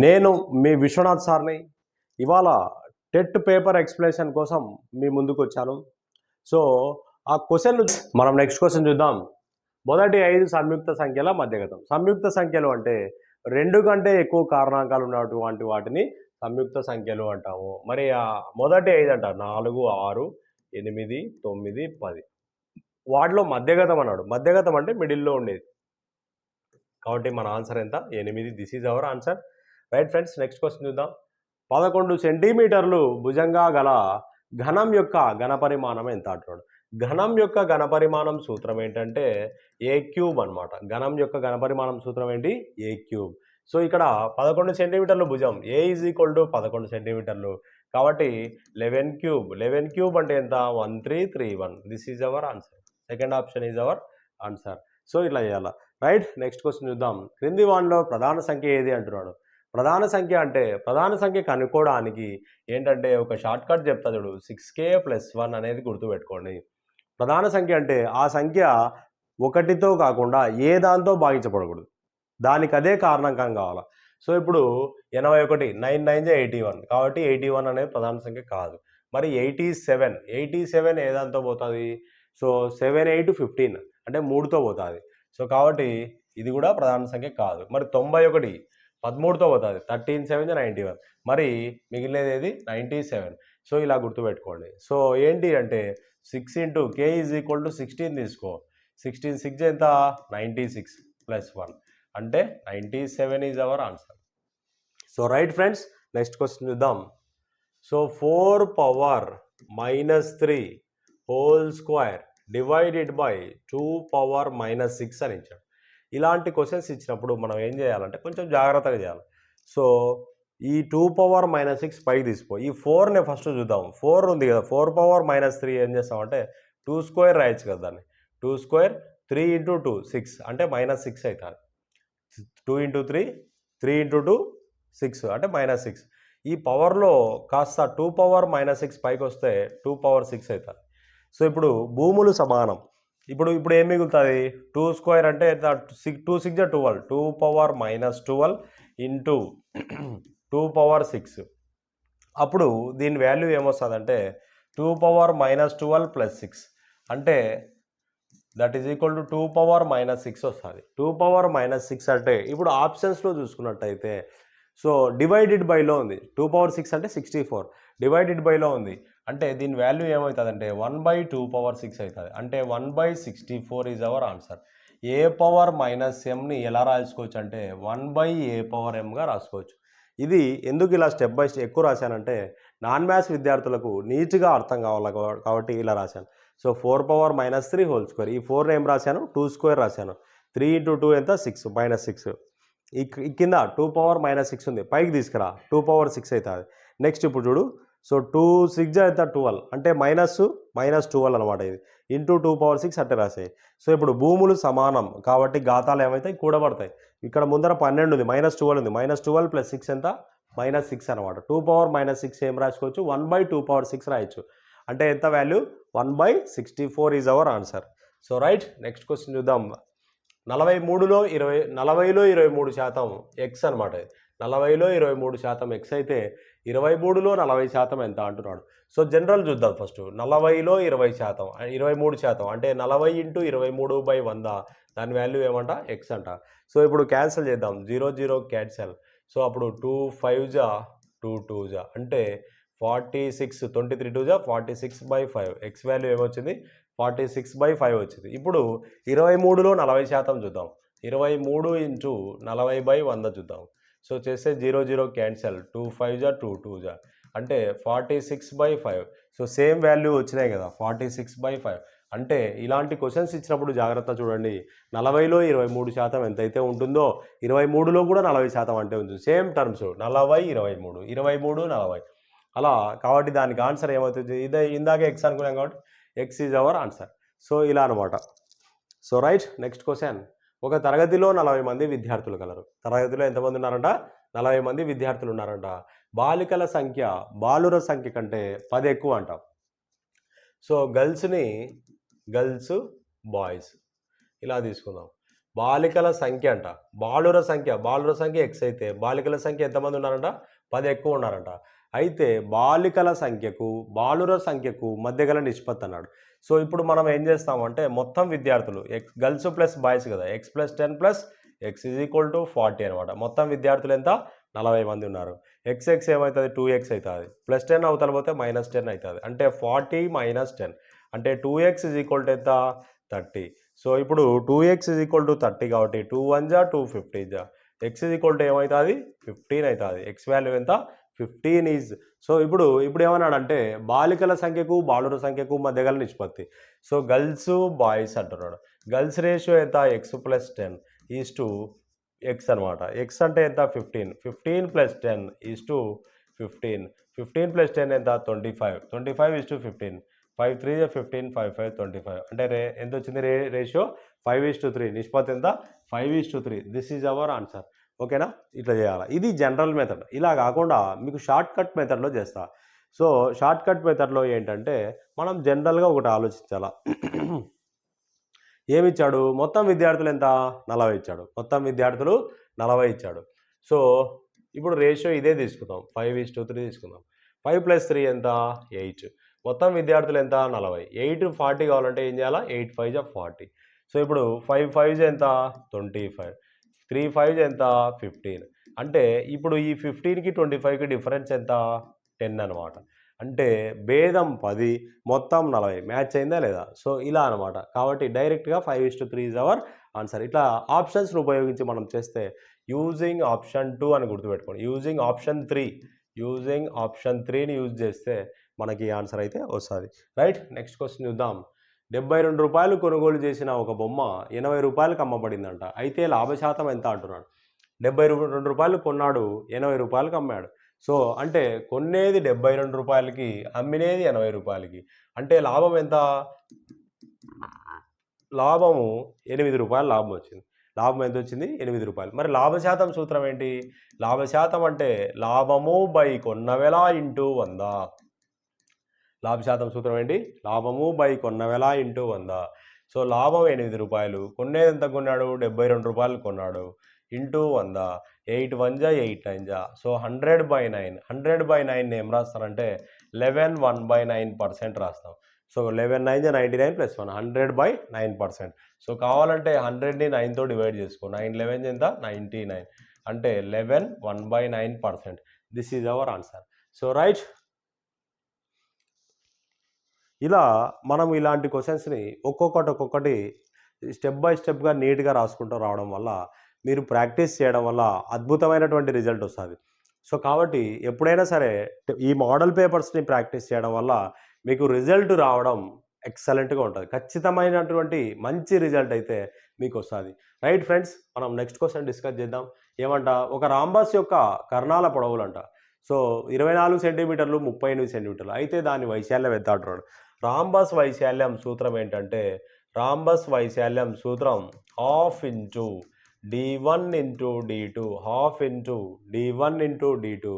నేను మీ విశ్వనాథ్ సార్ని ఇవాళ టెట్ పేపర్ ఎక్స్ప్లెనేషన్ కోసం మీ ముందుకు వచ్చాను. సో ఆ క్వశ్చన్ మనం నెక్స్ట్ క్వశ్చన్ చూద్దాం. మొదటి ఐదు సంయుక్త సంఖ్యల మధ్యగతం సంయుక్త సంఖ్యలు అంటే రెండు కంటే ఎక్కువ కారణాంకాలు ఉన్నటువంటి వాటిని సంయుక్త సంఖ్యలు అంటాము. మరి ఆ మొదటి ఐదు అంటారు నాలుగు ఆరు ఎనిమిది తొమ్మిది పది. వాటిలో మధ్యగతం అన్నాడు. మధ్యగతం అంటే మిడిల్లో ఉండేది. కాబట్టి మన ఆన్సర్ ఎంత? ఎనిమిది. This is our answer right friends next question చూద్దాం. పదకొండు సెంటీమీటర్లు భుజంగా గల ఘనం యొక్క ఘనపరిమాణం ఎంత అంటున్నాడు? ఘనం యొక్క ఘనపరిమాణం సూత్రం ఏంటంటే ఏ క్యూబ్ అనమాట ఘనం యొక్క ఘనపరిమాణం సూత్రం ఏంటి? ఏ క్యూబ్. సో ఇక్కడ పదకొండు సెంటీమీటర్లు భుజం ఏ ఈజ్ ఈక్వల్ టు పదకొండు సెంటీమీటర్లు? కాబట్టి లెవెన్ క్యూబ్. లెవెన్ క్యూబ్ అంటే ఎంత? One three three one. This is our answer second option is our answer so ఇట్లా చేయాలి. రైట్ నెక్స్ట్ క్వశ్చన్ చూద్దాం. క్రింది వాన్లో ప్రధాన సంఖ్య ఏది అంటున్నాడు? ప్రధాన సంఖ్య అంటే ప్రధాన సంఖ్య కనుక్కోవడానికి ఏంటంటే ఒక షార్ట్ కట్ చెప్తా చూడు. సిక్స్ కే ప్లస్ వన్ అనేది గుర్తుపెట్టుకోండి. ప్రధాన సంఖ్య అంటే ఆ సంఖ్య ఒకటితో కాకుండా ఏ దాంతో భాగించబడకూడదు. దానికి అదే కారణంకం కావాలి. సో ఇప్పుడు ఎనభై ఒకటి నైన్ నైన్ ఎయిటీ వన్. కాబట్టి ఎయిటీ వన్ అనేది ప్రధాన సంఖ్య కాదు. మరి ఎయిటీ సెవెన్ ఎయిటీ సెవెన్ ఏ దాంతో పోతుంది? సో సెవెన్ ఎయిట్ ఫిఫ్టీన్ అంటే మూడుతో పోతుంది. సో కాబట్టి ఇది కూడా ప్రధాన సంఖ్య కాదు. మరి తొంభై ఒకటి పదమూడుతో పోతుంది. Thirteen seven ninety one. మరి మిగిలినది ఏది? Ninety seven. సో ఇలా గుర్తుపెట్టుకోండి. సో ఏంటి అంటే six into K is equal to sixteen తీసుకో. సిక్స్టీన్ సిక్స్ ఎంత? Ninety six plus one. అంటే ninety seven is our answer. So right friends next question చూద్దాం. So four power minus three whole square divided by two power minus six అని ఇచ్చాడు. ఇలాంటి questions ఇచ్చినప్పుడు మనం ఏం చేయాలంటే కొంచెం జాగ్రత్తగా చేయాలి. సో ఈ టూ పవర్ మైనస్ సిక్స్ పైకి తీసుకో ఈ ఫోర్ని ఫస్ట్ చూద్దాం. ఫోర్ ఉంది కదా. ఫోర్ పవర్ మైనస్ త్రీ ఏం చేస్తామంటే టూ స్క్వేర్ రాయొచ్చు కదా దాన్ని. Two square three into two six అంటే మైనస్ సిక్స్ అవుతుంది two into three three into two six అంటే మైనస్ సిక్స్ ఈ పవర్లో కాస్త టూ పవర్ మైనస్ సిక్స్ పైకి వస్తే టూ పవర్ సిక్స్ అవుతుంది సో ఇప్పుడు భూములు సమానం. ఇప్పుడు ఇప్పుడు ఏం మిగులుతుంది? టూ స్క్వేర్ అంటే six two six twelve two power minus twelve into two power six అప్పుడు దీని వాల్యూ ఏమొస్తుందంటే two power minus twelve plus six అంటే that is equal to two power minus six వస్తుంది. టూ పవర్ మైనస్ సిక్స్ అంటే ఇప్పుడు ఆప్షన్స్లో చూసుకున్నట్టయితే so divided బైలో ఉంది. టూ పవర్ సిక్స్ అంటే సిక్స్టీ ఫోర్. డివైడెడ్ బైలో ఉంది. అంటే దీని వాల్యూ ఏమవుతుంది అంటే one by two power six అవుతుంది. అంటే one by sixty four is our answer. A power minus ఎంని ఎలా రాసుకోవచ్చు అంటే వన్ బై ఏ పవర్ ఎంగా రాసుకోవచ్చు. ఇది ఎందుకు ఇలా స్టెప్ బై స్టెప్ ఎక్కువ రాశానంటే నాన్ మ్యాథ్స్ విద్యార్థులకు నీట్గా అర్థం కావాలి కాబట్టి ఇలా రాశాను. So four power minus three whole square. ఈ ఫోర్ ఏం రాశాను? టూ స్క్వేర్ రాశాను. త్రీ ఇంటూ టూ ఎంత? సిక్స్. Minus six. ఈ కింద టూ పవర్ మైనస్ సిక్స్ ఉంది. పైకి తీసుకురా. టూ పవర్ సిక్స్ అవుతుంది నెక్స్ట్ ఇప్పుడు చూడు. సో టూ సిక్స్ అయితే ట్వెల్వ్. అంటే మైనస్ మైనస్ ట్వెల్వ్ అనమాట ఇది. ఇంటూ టూ పవర్ సిక్స్ అట్టే రాసాయి. సో ఇప్పుడు భూములు సమానం. కాబట్టి ఘాతాలు ఏమవుతాయి కూడబడతాయి. ఇక్కడ ముందర పన్నెండు ఉంది. మైనస్ ట్వెల్వ్ ఉంది. మైనస్ ట్వెల్వ్ ప్లస్ సిక్స్ ఎంత? మైనస్ సిక్స్ అనమాట టూ పవర్ మైనస్ సిక్స్ ఏం రాసుకోవచ్చు? One by two power six రాయొచ్చు. అంటే ఎంత value? One by sixty four is our answer. So right. Next question చూద్దాం. నలభై మూడులో ఇరవై నలభైలో ఇరవై మూడు శాతం ఎక్స్ అనమాట నలభైలో ఇరవై మూడు శాతం ఎక్స్ అయితే ఇరవై మూడులో నలభై శాతం ఎంత అంటున్నాడు? సో జనరల్ చూద్దాం ఫస్ట్. నలభైలో ఇరవై శాతం ఇరవై మూడు శాతం అంటే నలభై ఇంటూ ఇరవై మూడు బై వంద. దాని వాల్యూ ఏమంట? ఎక్స్ అంట. సో ఇప్పుడు క్యాన్సిల్ చేద్దాం. Zero zero cancel. సో అప్పుడు టూ ఫైవ్ జా టూ టూ జా. అంటే forty six twenty three two జా forty six by five. X value ఏమొచ్చింది? ఫార్టీ సిక్స్ బై ఫైవ్ వచ్చింది. ఇప్పుడు ఇరవై మూడులో నలభై శాతం చూద్దాం. ఇరవై మూడు ఇంటూ నలభై బై వంద చూద్దాం. సో చేస్తే zero zero cancel. Two five జా టూ టూ జా. అంటే forty six by five. So same value వచ్చినాయి కదా ఫార్టీ సిక్స్ బై ఫైవ్. అంటే ఇలాంటి క్వశ్చన్స్ ఇచ్చినప్పుడు జాగ్రత్త చూడండి. నలభైలో ఇరవై మూడు శాతం ఎంతైతే ఉంటుందో ఇరవై మూడులో కూడా నలభై శాతం అంటే ఉంటుంది సేమ్ టర్మ్స్. నలభై ఇరవై మూడు. ఇరవై మూడు నలభై. అలా కాబట్టి దానికి ఆన్సర్ ఏమవుతుంది? ఇదే ఇందాకే ఎక్స్ అనుకున్నాం కాబట్టి X is our answer so ఇలా అనమాట సో రైట్ నెక్స్ట్ క్వశ్చన్ ఒక తరగతిలో నలభై మంది విద్యార్థులు కలరు తరగతిలో ఎంతమంది ఉన్నారంట? నలభై మంది విద్యార్థులు ఉన్నారంట. బాలికల సంఖ్య బాలుర సంఖ్య కంటే పది ఎక్కువ అంటాం. సో గర్ల్స్ని గర్ల్స్ బాయ్స్ ఇలా తీసుకుందాం. బాలికల సంఖ్య అంట. బాలుర సంఖ్య బాలుర సంఖ్య ఎక్స్ అయితే బాలికల సంఖ్య ఎంతమంది ఉన్నారంట? పది ఎక్కువ ఉన్నారంట. అయితే బాలికల సంఖ్యకు బాలుర సంఖ్యకు మధ్య గల నిష్పత్తి అన్నాడు. సో ఇప్పుడు మనం ఏం చేస్తామంటే మొత్తం విద్యార్థులు ఎక్స్ గర్ల్స్ ప్లస్ బాయ్స్ కదా X plus ten plus X is equal to forty అనమాట మొత్తం విద్యార్థులు ఎంత? నలభై మంది ఉన్నారు. ఎక్స్ ఎక్స్ ఏమవుతుంది? టూ ఎక్స్ అవుతుంది. ప్లస్ టెన్ అవతల పోతే మైనస్ టెన్ అవుతుంది. అంటే ఫార్టీ మైనస్ టెన్. అంటే two X is equal to ఎంత? థర్టీ. సో ఇప్పుడు two X is equal to thirty కాబట్టి టూ వన్ జా టూ ఫిఫ్టీ జా. ఎక్స్ ఈజ్ ఈక్వల్ టు ఏమవుతుంది? ఫిఫ్టీన్ అవుతుంది. ఎక్స్ వాల్యూ ఎంత? ఫిఫ్టీన్ ఈజ్ సో ఇప్పుడు ఇప్పుడు ఏమన్నాడంటే బాలికల సంఖ్యకు బాలుర సంఖ్యకు మధ్య గల నిష్పత్తి. సో గర్ల్స్ బాయ్స్ అంటున్నాడు. గర్ల్స్ రేషియో ఎంత? X plus ten is to X అనమాట ఎక్స్ అంటే ఎంత? Fifteen fifteen plus ten is to fifteen fifteen plus ten ఎంత? Twenty five twenty five is to fifteen five three fifteen five five twenty five అంటే రే ఎంత వచ్చింది రే ratio five is to three నిష్పత్తి ఎంత? Five is to three this is our answer ఓకేనా? ఇట్లా చేయాలి. ఇది జనరల్ మెథడ్ ఇలా కాకుండా మీకు షార్ట్ కట్ మెథడ్లో చేస్తా. సో షార్ట్ కట్ మెథడ్లో ఏంటంటే మనం జనరల్గా ఒకటి ఆలోచించాలా. ఏమి ఇచ్చాడు? మొత్తం విద్యార్థులు ఎంత? నలభై ఇచ్చాడు. మొత్తం విద్యార్థులు నలభై ఇచ్చాడు. సో ఇప్పుడు రేషియో ఇదే తీసుకుందాం. ఫైవ్ ఈస్ టూ త్రీ తీసుకుందాం. ఫైవ్ ప్లస్ త్రీ ఎంత? ఎయిట్ మొత్తం విద్యార్థులు ఎంత? నలభై. ఎయిట్ ఫార్టీ కావాలంటే ఏం చేయాలా? ఎయిట్ ఫైవ్ జా ఫార్టీ సో ఇప్పుడు ఫైవ్ ఫైవ్ ఎంత? ట్వంటీ ఫైవ్ త్రీ ఫైవ్ ఎంత? ఫిఫ్టీన్. అంటే ఇప్పుడు ఈ ఫిఫ్టీన్కి ట్వంటీ ఫైవ్కి డిఫరెన్స్ ఎంత? టెన్ అనమాట అంటే భేదం పది మొత్తం నలభై. మ్యాచ్ అయిందా లేదా? సో ఇలా అనమాట కాబట్టి డైరెక్ట్గా five is to three is our answer. ఇట్లా ఆప్షన్స్ను ఉపయోగించి మనం చేస్తే యూజింగ్ ఆప్షన్ టూ అని గుర్తుపెట్టుకోండి. Using option three. Using option త్రీని యూజ్ చేస్తే మనకి ఆన్సర్ అయితే వస్తుంది. రైట్? నెక్స్ట్ క్వశ్చన్ చూద్దాం. డెబ్బై రెండు రూపాయలు కొనుగోలు చేసిన ఒక బొమ్మ ఎనభై రూపాయలకు అమ్మబడిందంట. అయితే లాభశాతం ఎంత అంటున్నాడు? డెబ్బై రెండు రూపాయలు కొన్నాడు ఎనభై రూపాయలకు అమ్మాడు. సో అంటే కొనేది డెబ్బై రెండు రూపాయలకి అమ్మినేది ఎనభై రూపాయలకి. అంటే లాభం ఎంత? లాభము ఎనిమిది రూపాయలు లాభం వచ్చింది. లాభం ఎంత వచ్చింది? ఎనిమిది రూపాయలు. మరి లాభశాతం సూత్రం ఏంటి? లాభశాతం అంటే లాభము బై కొన్న వెల ఇంటూ వంద. లాభశాతం సూత్రం ఏంటి? లాభము బై కొన్న వెల ఇంటూ వంద. సో లాభం ఎనిమిది రూపాయలు. కొనేది ఎంత కొన్నాడు? డెబ్బై రెండు రూపాయలు కొన్నాడు. ఇంటూ వంద. ఎయిట్ వన్ జా ఎయిట్ నైన్ జా so hundred by nine. Hundred by nine ఏం రాస్తానంటే eleven one by nine percent రాస్తాం. సో లెవెన్ నైన్ జా ninety nine plus one. Hundred by nine percent. So కావాలంటే హండ్రెడ్ని నైన్తో డివైడ్ చేసుకో. నైన్ లెవెన్ ఎంత? Ninety nine. అంటే eleven one by nine percent. This is our answer. So right. ఇలా మనం ఇలాంటి క్వశ్చన్స్ని ఒక్కొక్కటి ఒక్కొక్కటి స్టెప్ బై స్టెప్గా నీట్గా రాసుకుంటూ రావడం వల్ల మీరు ప్రాక్టీస్ చేయడం వల్ల అద్భుతమైనటువంటి రిజల్ట్ వస్తుంది. సో కాబట్టి ఎప్పుడైనా సరే ఈ మోడల్ పేపర్స్ని ప్రాక్టీస్ చేయడం వల్ల మీకు రిజల్ట్ రావడం ఎక్సలెంట్గా ఉంటుంది. ఖచ్చితమైనటువంటి మంచి రిజల్ట్ అయితే మీకు వస్తుంది. రైట్ ఫ్రెండ్స్ మనం నెక్స్ట్ క్వశ్చన్ డిస్కస్ చేద్దాం. ఏమంట? ఒక రాంబాస్ యొక్క కర్ణాల పొడవులంట. సో ఇరవై నాలుగు సెంటీమీటర్లు ముప్పై ఎనిమిది సెంటీమీటర్లు. అయితే దాని వైశాల్యం ఎంత అంటున్నాడు? రాంబస్ వైశాల్యం సూత్రం ఏంటంటే రాంబస్ వైశాల్యం సూత్రం half into D one into D two half into D one into D two.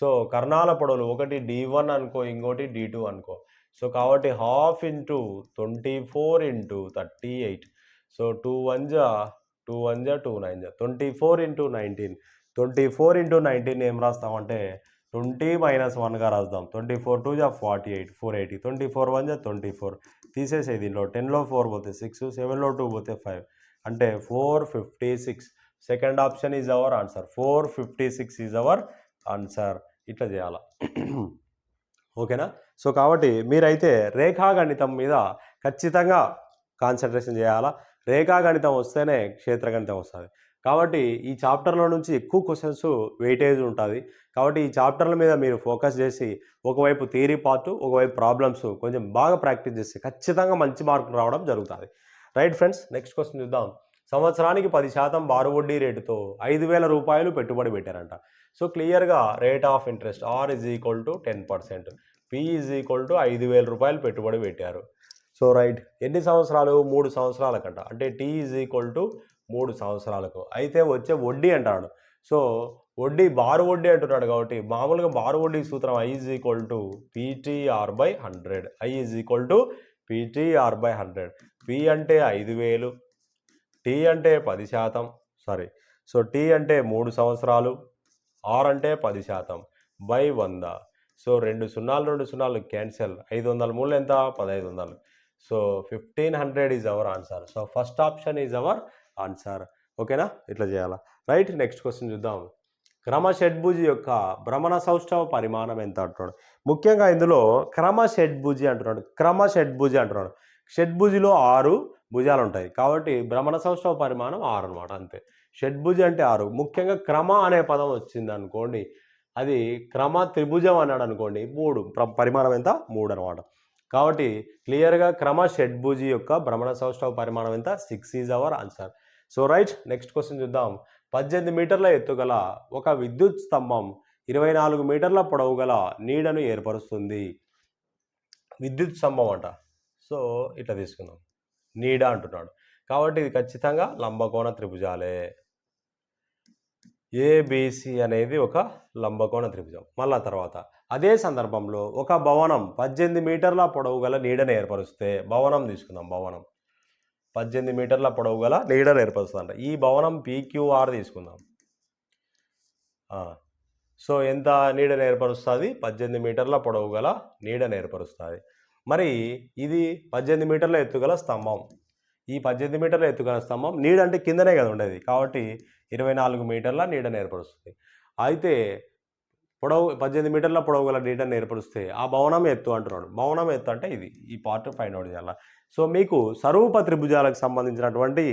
So కర్ణాల పొడవులు ఒకటి డి వన్ అనుకో ఇంకోటి డి టూ అనుకో. సో కాబట్టి half into twenty four into thirty eight. So two one జా two one జా two nine జా. Twenty four into nineteen. Twenty four into nineteen ఏం రాస్తామంటే ట్వంటీ మైనస్ వన్గా రాద్దాం. ట్వంటీ ఫోర్ టూ జా forty eight four eighty. Twenty four one జా twenty four. తీసేసే దీనిలో టెన్లో ఫోర్ పోతే సిక్స్ సెవెన్లో టూ పోతే ఫైవ్. అంటే four fifty six. Second option is our answer. Four fifty six is our answer. ఇట్లా చేయాల. ఓకేనా? సో కాబట్టి మీరైతే రేఖాగణితం మీద ఖచ్చితంగా కాన్సన్ట్రేషన్ చేయాలా? రేఖాగణితం వస్తేనే క్షేత్రగణితం వస్తుంది. కాబట్టి ఈ చాప్టర్లో నుంచి ఎక్కువ క్వశ్చన్స్ వెయిటేజ్ ఉంటుంది. కాబట్టి ఈ చాప్టర్ల మీద మీరు ఫోకస్ చేసి ఒకవైపు థియరీ పార్ట్ ఒకవైపు ప్రాబ్లమ్స్ కొంచెం బాగా ప్రాక్టీస్ చేస్తే ఖచ్చితంగా మంచి మార్కులు రావడం జరుగుతుంది. రైట్ ఫ్రెండ్స్ నెక్స్ట్ క్వశ్చన్ చూద్దాం. సంవత్సరానికి పది శాతం బారు వడ్డీ రేటుతో ఐదు వేల రూపాయలు పెట్టుబడి పెట్టారంట. సో క్లియర్గా rate of interest R is equal to ten percent. P is equal to ఐదు వేల రూపాయలు పెట్టుబడి పెట్టారు. సో రైట్ ఎన్ని సంవత్సరాలు? మూడు సంవత్సరాలకంట. అంటే టీ ఈజ్ ఈక్వల్ టు మూడు సంవత్సరాలకు. అయితే వచ్చే వడ్డీ అంటాడు. సో వడ్డీ బారు వడ్డీ అంటున్నాడు కాబట్టి మామూలుగా బారు వడ్డీ సూత్రం I is equal to PTR by hundred I is equal to PTR by hundred P అంటే ఐదు వేలు. టీ అంటే పది శాతం. సారీ సో టీ అంటే మూడు సంవత్సరాలు. ఆర్ అంటే పది శాతం. బై వంద. సో రెండు సున్నాలు రెండు సున్నాలు క్యాన్సల్ ఐదు వందల మూడు ఎంత? పదహైదు వందలు. So fifteen hundred is our answer. So first option is our answer. ఓకేనా? ఇట్లా చేయాలా? రైట్ నెక్స్ట్ క్వశ్చన్ చూద్దాం. క్రమ షడ్భుజి యొక్క భ్రమణ సౌష్ఠవ పరిమాణం ఎంత అంటున్నాడు? ముఖ్యంగా ఇందులో క్రమ షడ్భుజి అంటున్నాడు. క్రమ షడ్భుజి అంటున్నాడు. షడ్భుజిలో ఆరు భుజాలు ఉంటాయి. కాబట్టి భ్రమణ సౌష్ఠవ పరిమాణం ఆరు అనమాట అంతే. షడ్భుజి అంటే ఆరు. ముఖ్యంగా క్రమ అనే పదం వచ్చింది అనుకోండి అది క్రమ త్రిభుజం అన్నాడు అనుకోండి మూడు. పరిమాణం ఎంత? మూడు అనమాట కాబట్టి క్లియర్గా క్రమ షడ్భుజి యొక్క భ్రమణ సౌష్ఠవ పరిమాణం ఎంత? Six is our answer. So right next question చూద్దాం. పద్దెనిమిది మీటర్ల ఎత్తుగల ఒక విద్యుత్ స్తంభం ఇరవై నాలుగు మీటర్ల పొడవు గల నీడను ఏర్పరుస్తుంది. విద్యుత్ స్తంభం అంట. సో ఇట్లా తీసుకుందాం. నీడ అంటున్నాడు. కాబట్టి ఇది ఖచ్చితంగా లంబకోణ త్రిభుజాలే. ఏబిసి అనేది ఒక లంబకోణ త్రిభుజం. మళ్ళా తర్వాత. అదే సందర్భంలో ఒక భవనం పద్దెనిమిది మీటర్ల పొడవు గల నీడను ఏర్పరుస్తే భవనం తీసుకుందాం భవనం. పద్దెనిమిది మీటర్ల పొడవు గల నీడను ఏర్పరుస్తుందంట. ఈ భవనం పీక్యూఆర్ తీసుకుందాం. సో ఎంత నీడను ఏర్పరుస్తుంది? పద్దెనిమిది మీటర్ల పొడవు గల నీడను ఏర్పరుస్తుంది. మరి ఇది పద్దెనిమిది మీటర్ల ఎత్తుగల స్తంభం. ఈ పద్దెనిమిది మీటర్ల ఎత్తుగల స్తంభం నీడ అంటే కిందనే కదా ఉండేది. కాబట్టి ఇరవై నాలుగు మీటర్ల నీడను ఏర్పరుస్తుంది. అయితే పొడవు పద్దెనిమిది మీటర్ల పొడవు గల డేటాను ఏర్పరుస్తే ఆ భవనం ఎత్తు అంటున్నాడు. భవనం ఎత్తు అంటే ఇది ఈ పార్ట్ ఫైండ్ అవుట్ చేయాలి? సో మీకు సరూప త్రిభుజాలకు సంబంధించినటువంటి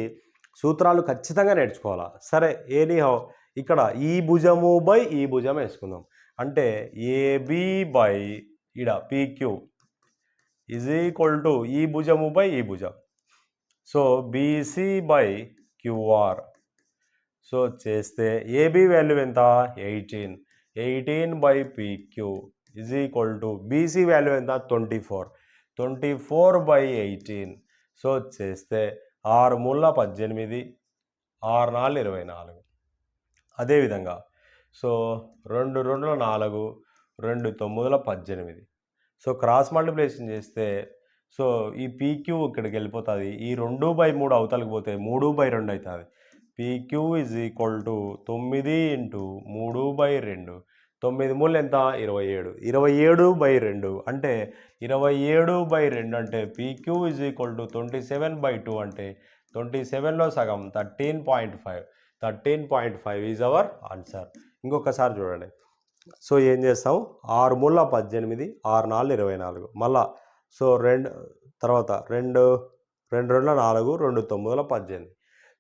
సూత్రాలు ఖచ్చితంగా నేర్చుకోవాలా? సరే ఏనీ హౌ ఇక్కడ ఈ భుజము బై ఈ భుజం వేసుకుందాం. అంటే ఏబి బై ఇడ పీక్యూ ఈజ్ ఈక్వల్ టు ఈ భుజము బై ఈ భుజం. So BC by QR so చేస్తే ఏబి వాల్యూ ఎంత? Eighteen eighteen by PQ is equal to BC value ఎంత twenty four twenty four by eighteen so చేస్తే ఆరు మూల పద్దెనిమిది ఆరు నాలుగు ఇరవై నాలుగు. అదేవిధంగా సో రెండు రెండుల నాలుగు రెండు తొమ్మిదిల పద్దెనిమిది. సో క్రాస్ మల్టిప్లికేషన్ చేస్తే సో ఈ పీక్యూ ఇక్కడికి వెళ్ళిపోతుంది. ఈ రెండు బై మూడు అవతలకి పోతే మూడు బై రెండు అవుతుంది. పీక్యూ ఇజ్ ఈక్వల్ టు తొమ్మిది ఇంటూ మూడు బై రెండు. తొమ్మిది మూడు ఎంత? ఇరవై ఏడు. ఇరవై ఏడు బై రెండు అంటే ఇరవై ఏడు బై రెండు అంటే PQ is equal to twenty seven by two అంటే ట్వంటీ సెవెన్లో సగం thirteen point five thirteen point five is our answer ఇంకొకసారి చూడండి. సో ఏం చేస్తాం ఆరు మూల పద్దెనిమిది ఆరు నాలుగు ఇరవై నాలుగు. మళ్ళా సో రెండు తర్వాత రెండు రెండు రెండుల నాలుగు రెండు తొమ్మిదిల పద్దెనిమిది.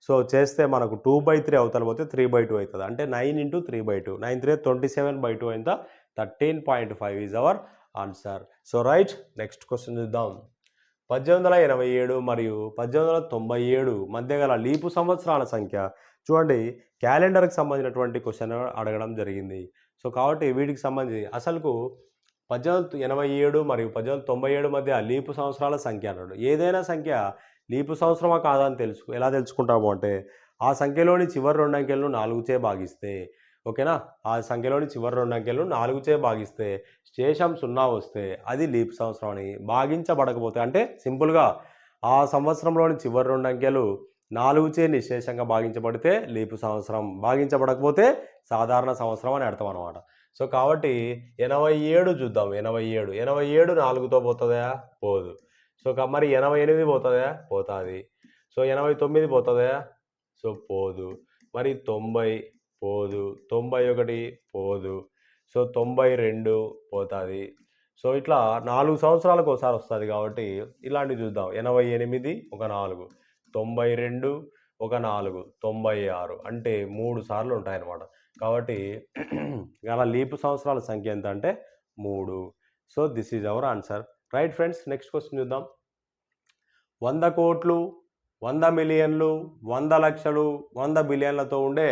సో చేస్తే మనకు టూ బై త్రీ అవతల పోతే త్రీ బై టూ అవుతుంది. అంటే nine into three by two nine three twenty seven by two అయిందా thirteen point five is our answer so right next question చూద్దాం. పద్దెనిమిది వందల ఎనభై ఏడు మరియు పద్దెనిమిది వందల తొంభై ఏడు మధ్య గల లీపు సంవత్సరాల సంఖ్య. చూడండి క్యాలెండర్కి సంబంధించినటువంటి క్వశ్చన్ అడగడం జరిగింది. సో కాబట్టి వీటికి సంబంధించి అసలుకు పద్దెనిమిది ఎనభై ఏడు మరియు పద్దెనిమిది వందల తొంభై ఏడు మధ్య లీపు సంవత్సరాల సంఖ్య అన్నాడు. ఏదైనా సంఖ్య లీపు సంవత్సరమా కాదా అని తెలుసు. ఎలా తెలుసుకుంటాము అంటే ఆ సంఖ్యలోని చివరి రెండు అంకెలను నాలుగుచే భాగిస్తే ఓకేనా? ఆ సంఖ్యలోని చివరి రెండు అంకెలను నాలుగుచే భాగిస్తే శేషం సున్నా వస్తే అది లీప్ సంవత్సరం అని భాగించబడకపోతే అంటే సింపుల్గా ఆ సంవత్సరంలోని చివరి రెండు అంకెలు నాలుగుచే నిశేషంగా భాగించబడితే లీపు సంవత్సరం భాగించబడకపోతే సాధారణ సంవత్సరం అని అర్థం అనమాట సో కాబట్టి ఎనభై ఏడు చూద్దాం. ఎనభై ఏడు. ఎనభై ఏడు నాలుగుతో పోతుందా? పోదు. సో మరి ఎనభై ఎనిమిది పోతుందా? పోతుంది. సో ఎనభై తొమ్మిది పోతుందా? సో పోదు. మరి తొంభై పోదు. తొంభై ఒకటి పోదు. సో తొంభై రెండు పోతుంది. సో ఇట్లా నాలుగు సంవత్సరాలకు ఒకసారి వస్తుంది కాబట్టి ఇలాంటివి చూద్దాం. ఎనభై ఎనిమిది ఒక నాలుగు. తొంభై రెండు ఒక నాలుగు. తొంభై ఆరు అంటే మూడు సార్లు ఉంటాయన్నమాట. కాబట్టి అలా లీపు సంవత్సరాల సంఖ్య ఎంత అంటే మూడు. So this is our answer right friends next question చూద్దాం. వంద కోట్లు వంద మిలియన్లు వంద లక్షలు వంద బిలియన్లతో ఉండే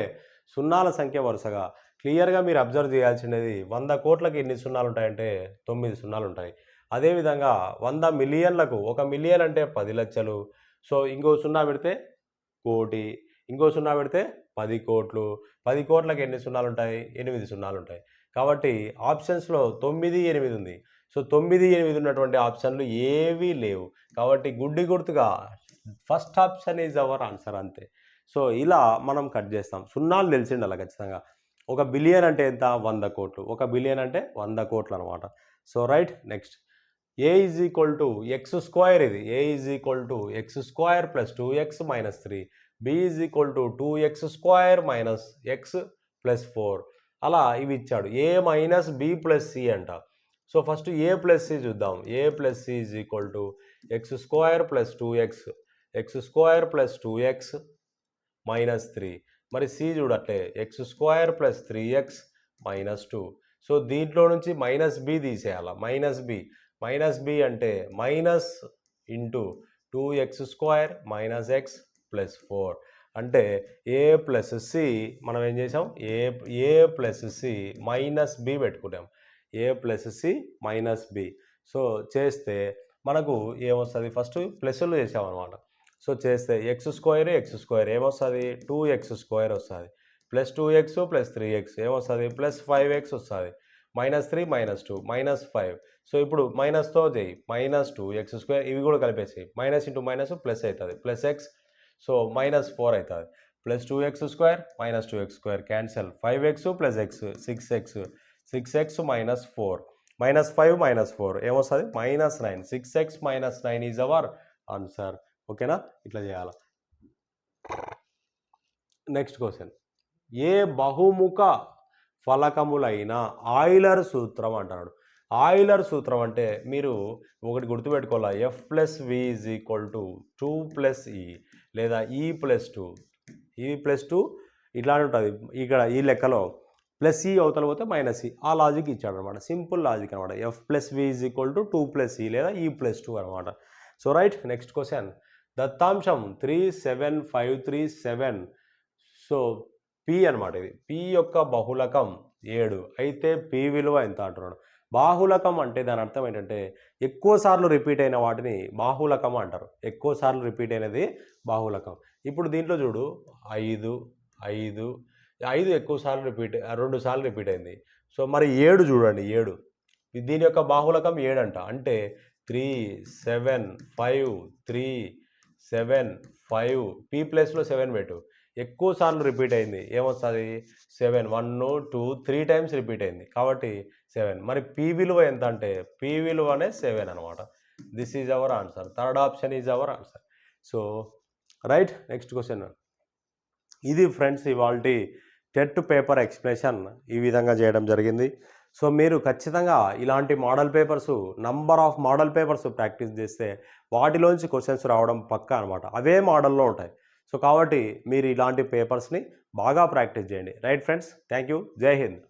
సున్నాల సంఖ్య వరుసగా. క్లియర్గా మీరు అబ్జర్వ్ చేయాల్సినది వంద కోట్లకి ఎన్ని సున్నాలు ఉంటాయంటే తొమ్మిది సున్నాలు ఉంటాయి అదేవిధంగా వంద మిలియన్లకు ఒక మిలియన్ అంటే పది లక్షలు. సో ఇంకో సున్నా పెడితే కోటి ఇంకో సున్నా పెడితే పది కోట్లు. పది కోట్లకి ఎన్ని సున్నాలు ఉంటాయి ఎనిమిది సున్నాలు ఉంటాయి కాబట్టి ఆప్షన్స్లో తొమ్మిది ఎనిమిది ఉంది. సో తొమ్మిది ఎనిమిది ఉన్నటువంటి ఆప్షన్లు ఏవీ లేవు. కాబట్టి గుడ్డి గుర్తుగా first option is our answer అంతే. సో ఇలా మనం కట్ చేస్తాం. సున్నాలు తెలిసిండాలి ఖచ్చితంగా. ఒక బిలియన్ అంటే ఎంత? వంద కోట్లు. ఒక బిలియన్ అంటే వంద కోట్లు అనమాట so right next. A is equal to X square ఇది. A is equal to X square plus two X minus three B is equal to two X square minus X plus four అలా ఇవి ఇచ్చాడు. A minus B plus C అంట. So first A plus C చూద్దాం. A plus C is equal to X square plus two X. X square plus two X minus three. మరి C చూడట్లే. X square plus three X minus two. So దీంట్లో నుంచి minus B తీసేయాలి? Minus B. Minus B అంటే minus into two X square minus X plus four. అంటే ఏ plus C మనం ఏం చేసాం? A A plus C minus B పెట్టుకుంటాం A plus C minus B so చేస్తే మనకు ఏమొస్తుంది? ఫస్ట్ ప్లస్లు చేసామన్నమాట. సో చేస్తే ఎక్స్ స్క్వేర్ ఎక్స్ స్క్వేర్ ఏమొస్తుంది? టూ ఎక్స్ స్క్వేర్ వస్తుంది. Plus two X plus three X ఏమొస్తుంది? ప్లస్ ఫైవ్ ఎక్స్ వస్తుంది. Minus three minus two minus five so ఇప్పుడు మైనస్తో చేయి. మైనస్ టూ ఎక్స్ స్క్వేర్ ఇవి కూడా కలిపేసి మైనస్ ఇంటూ మైనస్ ప్లస్ అవుతుంది plus X so minus four అవుతుంది plus two X square minus two X square cancel five X plus X six X six X minus four minus five minus four ఏమొస్తుంది? Minus nine six X minus nine is our answer ఓకేనా ఇట్లా చేయాలి. Next question ఏ బహుముఖ ఫలకములైన Euler సూత్రం అంటున్నాడు. Euler సూత్రం అంటే మీరు ఒకటి గుర్తుపెట్టుకోవాలి? F plus V is equal to two plus E e లేదా E plus two E plus two ఇట్లానే ఉంటుంది. ఇక్కడ ఈ లెక్కలో ప్లస్ ఈ అవతల పోతే మైనస్ ఈ. ఆ లాజిక్ ఇచ్చాడు అనమాట సింపుల్ లాజిక్ అనమాట. F plus V is equal to two plus E లేదా ఈ ప్లస్ టూ అనమాట. So right next question. దత్తాంశం three seven five three seven. So P అనమాట ఇది. పి యొక్క బహుళకం ఏడు. అయితే పి విలువ ఎంత అంటున్నాడు? బాహులకం అంటే దాని అర్థం ఏంటంటే ఎక్కువ సార్లు రిపీట్ అయిన వాటిని బాహులకం అంటారు. ఎక్కువ సార్లు రిపీట్ అయినది బాహులకం ఇప్పుడు దీంట్లో చూడు ఐదు ఐదు ఐదు ఎక్కువ సార్లు రిపీట్ రెండు సార్లు రిపీట్ అయింది. సో మరి ఏడు చూడండి ఏడు. దీని యొక్క బాహుళకం ఏడంట. అంటే three seven five three seven five P ప్లస్లో సెవెన్ పెట్టు. ఎక్కువ సార్లు రిపీట్ అయింది. ఏమొస్తుంది? Seven. One two three times repeat అయింది. కాబట్టి సెవెన్. మరి పీ విలువ ఎంత అంటే పీ విలువనే సెవెన్ అనమాట. This is our answer. Third option is our answer. So right? Next question. ఇది ఫ్రెండ్స్ ఇవాళ టెట్ పేపర్ ఎక్స్ప్రెషన్ ఈ విధంగా చేయడం జరిగింది. సో మీరు ఖచ్చితంగా ఇలాంటి model papers number of model papers practice చేస్తే వాటిలోంచి క్వశ్చన్స్ రావడం పక్కా అనమాట అవే మోడల్లో ఉంటాయి. సో కాబట్టి మీరు ఇలాంటి పేపర్స్ని బాగా ప్రాక్టీస్ చేయండి. రైట్ ఫ్రెండ్స్ థ్యాంక్ యూ జై హింద్.